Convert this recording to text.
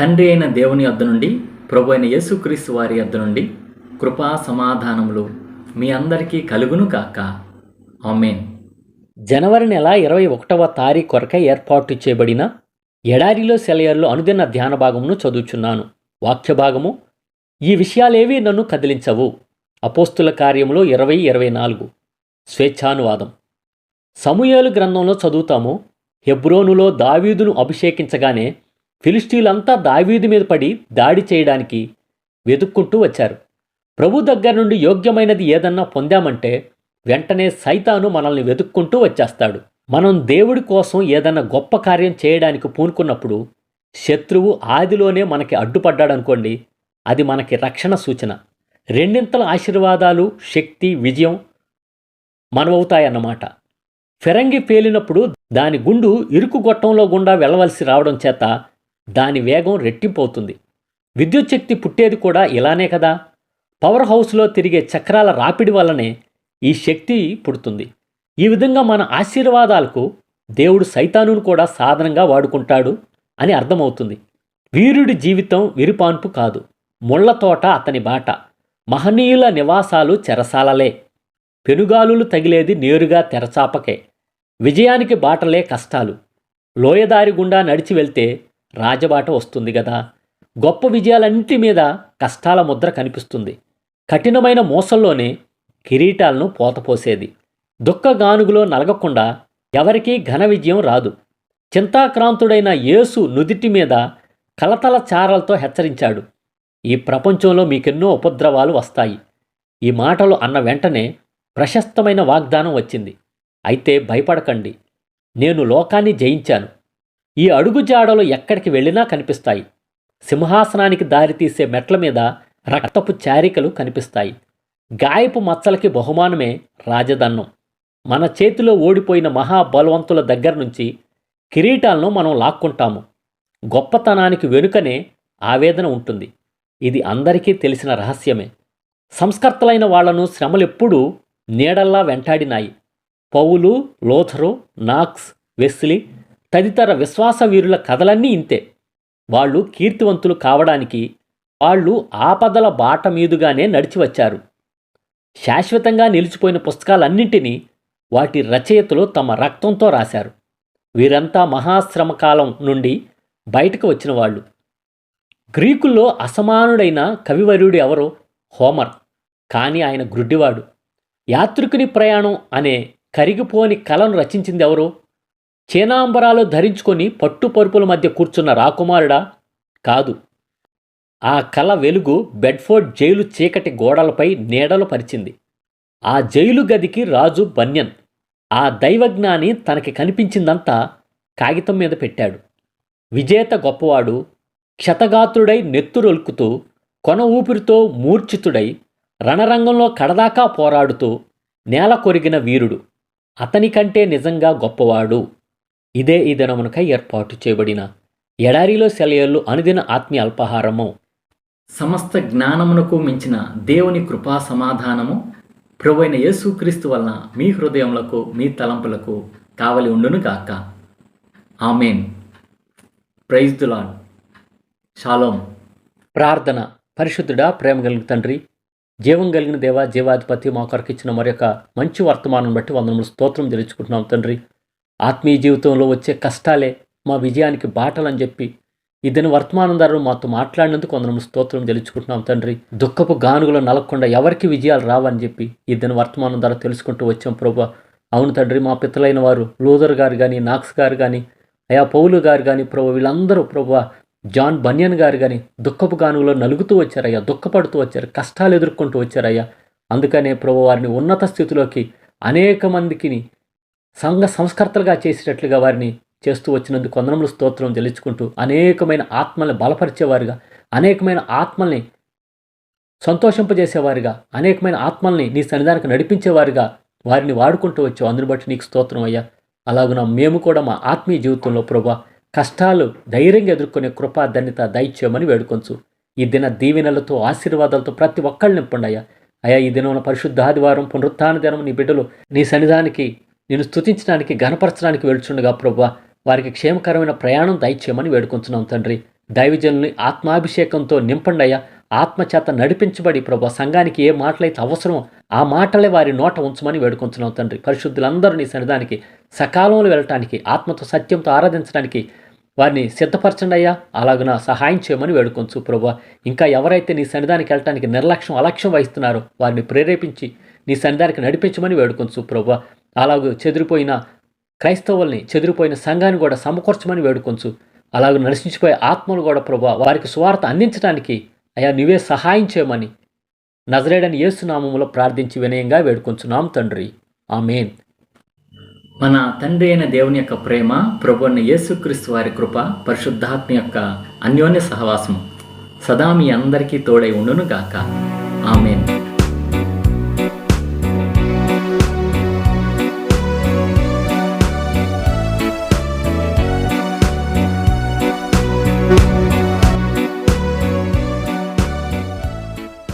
తండ్రి అయిన దేవుని వద్ద నుండి ప్రభు అయిన యేసుక్రీస్తు వారి వద్ద నుండి కృపా సమాధానములు మీ అందరికీ కలుగును కాక ఆమెన్. జనవరి నెల ఇరవై ఒకటవ తారీఖు కొరకై ఏర్పాటు చేయబడిన ఎడారిలో సెలయర్లో అనుదిన ధ్యాన భాగమును చదువుచున్నాను. వాక్య భాగము ఈ విషయాలేవి నన్ను కదిలించవు. అపోస్తుల కార్యములో ఇరవై ఇరవై నాలుగు. స్వేచ్ఛానువాదం. సమూహలు గ్రంథంలో చదువుతాము హెబ్రోనులో దావీదును అభిషేకించగానే ఫిలిస్టీలంతా దావీదు మీద పడి దాడి చేయడానికి వెతుక్కుంటూ వచ్చారు. ప్రభు దగ్గర నుండి యోగ్యమైనది ఏదన్నా పొందామంటే వెంటనే సైతాను మనల్ని వెతుక్కుంటూ వచ్చేస్తాడు. మనం దేవుడి కోసం ఏదన్నా గొప్ప కార్యం చేయడానికి పూనుకున్నప్పుడు శత్రువు ఆదిలోనే మనకి అడ్డుపడ్డాడనుకోండి అది మనకి రక్షణ సూచన. రెండింతల ఆశీర్వాదాలు శక్తి విజయం మనవవుతాయన్నమాట ఫిరంగి పేలినప్పుడు దాని గుండు ఇరుకు గొట్టంలో గుండా వెళ్ళవలసి రావడం చేత దాని వేగం రెట్టింపవుతుంది. విద్యుత్ శక్తి పుట్టేది కూడా ఇలానే కదా? పవర్ హౌస్లో తిరిగే చక్రాల రాపిడి వల్లనే ఈ శక్తి పుడుతుంది. ఈ విధంగా మన ఆశీర్వాదాలకు దేవుడు సైతానును కూడా సాధనంగా వాడుకుంటాడు అని అర్థమవుతుంది. వీరుడి జీవితం విరిపాన్పు కాదు. ముళ్ళ తోట అతని బాట. మహనీయుల నివాసాలు చెరసాలలే. పెనుగాలులు తగిలేది నేరుగా తెరచాపకే. విజయానికి బాటలే కష్టాలు. లోయదారి గుండా నడిచి వెళ్తే రాజబాట వస్తుంది కదా గొప్ప విజయాలన్నింటి మీద కష్టాల ముద్ర కనిపిస్తుంది. కఠినమైన మోసంలోనే కిరీటాలను పోతపోసేది. దుఃఖగానుగులో నలగకుండా ఎవరికీ ఘన విజయం రాదు. చింతాక్రాంతుడైన యేసు నుదిటి మీద కలతల చారలతో హెచ్చరించాడు. ఈ ప్రపంచంలో మీకెన్నో ఉపద్రవాలు వస్తాయి. ఈ మాటలు అన్న వెంటనే ప్రశస్తమైన వాగ్దానం వచ్చింది. అయితే భయపడకండి. నేను లోకాన్ని జయించాను. ఈ అడుగుజాడలు ఎక్కడికి వెళ్ళినా కనిపిస్తాయి. సింహాసనానికి దారితీసే మెట్ల మీద రక్తపు చారికలు కనిపిస్తాయి. గాయపు మచ్చలకి బహుమానమే రాజదన్నం. మన చేతిలో ఓడిపోయిన మహాబలవంతుల దగ్గర నుంచి కిరీటాలను మనం లాక్కుంటాము. గొప్పతనానికి వెనుకనే ఆవేదన ఉంటుంది. ఇది అందరికీ తెలిసిన రహస్యమే. సంస్కర్తలైన వాళ్ళను శ్రమలెప్పుడూ నీడల్లా వెంటాడినాయి. పౌలు లోథరు నాక్స్ వెస్లీ తదితర విశ్వాస వీరుల కథలన్నీ ఇంతే. వాళ్ళు కీర్తివంతులు కావడానికి వాళ్ళు ఆపదల బాట మీదుగానే నడిచి వచ్చారు. శాశ్వతంగా నిలిచిపోయిన పుస్తకాలన్నింటినీ వాటి రచయితలు తమ రక్తంతో రాశారు. వీరంతా మహాశ్రమ కాలం నుండి బయటకు వచ్చిన వాళ్ళు. గ్రీకుల్లో అసమానుడైన కవివర్యుడు ఎవరో? హోమర్. కానీ ఆయన గ్రుడ్డివాడు. యాత్రికుని ప్రయాణం అనే కరిగిపోని కళను రచించింది ఎవరు? చీనాంబరాలు ధరించుకొని పట్టు పరుపుల మధ్య కూర్చున్న రాకుమారుడా కాదు. ఆ కళ వెలుగు బెడ్ఫోర్డ్ జైలు చీకటి గోడలపై నీడలు పరిచింది. ఆ జైలు గదికి రాజు బన్యన్ ఆ దైవజ్ఞాని తనకి కనిపించిందంతా కాగితం మీద పెట్టాడు. విజేత గొప్పవాడు క్షతగాత్రుడై నెత్తురొలుకుతూ కొన ఊపిరితో మూర్ఛితుడై రణరంగంలో కడదాకా పోరాడుతూ నేల కొరిగిన వీరుడు. అతనికంటే నిజంగా గొప్పవాడు. ఇదే ఈ దినమునకై ఏర్పాటు చేయబడిన ఎడారిలో సెలయర్లు అనుదిన ఆత్మీయ అల్పాహారము. సమస్త జ్ఞానమునకు మించిన దేవుని కృపా సమాధానము ప్రభువైన యేసుక్రీస్తు వలన మీ హృదయములకు మీ తలంపులకు కావలి ఉండును గాక. ఆమెన్. ప్రైజ్ దు లాడ్ షాలోం. ప్రార్థన పరిశుద్ధుడా ప్రేమ కలిగిన తండ్రి జీవం కలిగిన దేవ జీవాధిపతి మా కొరకు ఇచ్చిన మరొక మంచి వర్తమానం బట్టి వందనములు స్తోత్రం తెలుసుకుంటున్నాం తండ్రి. ఆత్మీయ జీవితంలో వచ్చే కష్టాలే మా విజయానికి బాటలని చెప్పి ఇద్దరు వర్తమానం ధరలు మాతో మాట్లాడినందుకు కొందరం స్తోత్రం తెలుసుకుంటున్నాం తండ్రి. దుఃఖపు గానుగులు నలకుండా ఎవరికి విజయాలు రావని చెప్పి ఇద్దరు వర్తమానం ధర తెలుసుకుంటూ వచ్చాం ప్రభు. అవును తండ్రి మా పిత్తలైన వారు లూదర్ గారు కానీ నాక్స్ గారు కానీ అయా పౌలు గారు కానీ ప్రభు వీళ్ళందరూ ప్రభు జాన్ బన్యన్ గారు కానీ దుఃఖపు గానుగులో నలుగుతూ వచ్చారయ్యా దుఃఖపడుతూ వచ్చారు కష్టాలు ఎదుర్కొంటూ వచ్చారయ్యా. అందుకనే ప్రభు వారిని ఉన్నత స్థితిలోకి అనేక మందికి సంఘ సంస్కర్తలుగా చేసేటట్లుగా వారిని చేస్తూ వచ్చినందుకు వందనములు స్తోత్రం తెలుసుకుంటూ అనేకమైన ఆత్మల్ని బలపరిచేవారుగా అనేకమైన ఆత్మల్ని సంతోషింపజేసేవారుగా అనేకమైన ఆత్మల్ని నీ సన్నిధానికి నడిపించేవారుగా వారిని వాడుకుంటూ వచ్చావు. అందుని బట్టి నీకు స్తోత్రం అయ్యా. అలాగున మేము కూడా మా ఆత్మీయ జీవితంలో ప్రభా కష్టాలు ధైర్యంగా ఎదుర్కొనే కృపా ధన్యత దయచేయమని వేడుకొంచు. ఈ దిన దీవెనలతో ఆశీర్వాదాలతో ప్రతి ఒక్కళ్ళు నింపండి అయ్యా. అయ్యా ఈ దినం పరిశుద్ధ ఆదివారం పునరుత్థాన దినం నీ బిడ్డలు నీ సన్నిధానికి నేను స్థుతించడానికి గణపరచడానికి వెళ్తుండగా ప్రభు వారికి క్షేమకరమైన ప్రయాణం దయచేయమని వేడుకుంటున్నాం తండ్రి. దైవజనుల్ని ఆత్మాభిషేకంతో నింపండి అయ్యా ఆత్మచేత నడిపించబడి ప్రభు సంఘానికి ఏ మాటలైతే అవసరమో ఆ మాటలే వారి నోట ఉంచమని వేడుకుంటున్నాం తండ్రి. పరిశుద్ధులందరూ నీ సన్నిధానికి సకాలంలో వెళ్ళటానికి ఆత్మతో సత్యంతో ఆరాధించడానికి వారిని సిద్ధపరచండి అయ్యా అలాగున సహాయం చేయమని వేడుకొంచు ప్రభు ఇంకా ఎవరైతే నీ సన్నిధానికి వెళ్ళటానికి నిర్లక్ష్యం అలక్ష్యం వహిస్తున్నారో వారిని ప్రేరేపించి నీ సన్నిధానికి నడిపించమని వేడుకొంచు ప్రభు అలాగూ చెదిరిపోయిన క్రైస్తవుల్ని చెదిరిపోయిన సంఘాన్ని కూడా సమకూర్చమని వేడుకొంచు. అలాగ నరసించిపోయే ఆత్మలు కూడా ప్రభు వారికి స్వార్థ అందించడానికి అయ్యా నువ్వే సహాయం చేయమని నజరేడని యేసునామములో ప్రార్థించి వినయంగా వేడుకొంచున్నాం తండ్రి. ఆమెన్. మన తండ్రి అయిన దేవుని యొక్క ప్రేమ ప్రభు అయిన యేసుక్రీస్తు వారి కృప పరిశుద్ధాత్మ యొక్క అన్యోన్య సహవాసము సదా మీ అందరికీ తోడై ఉండును గాక ఆమెన్.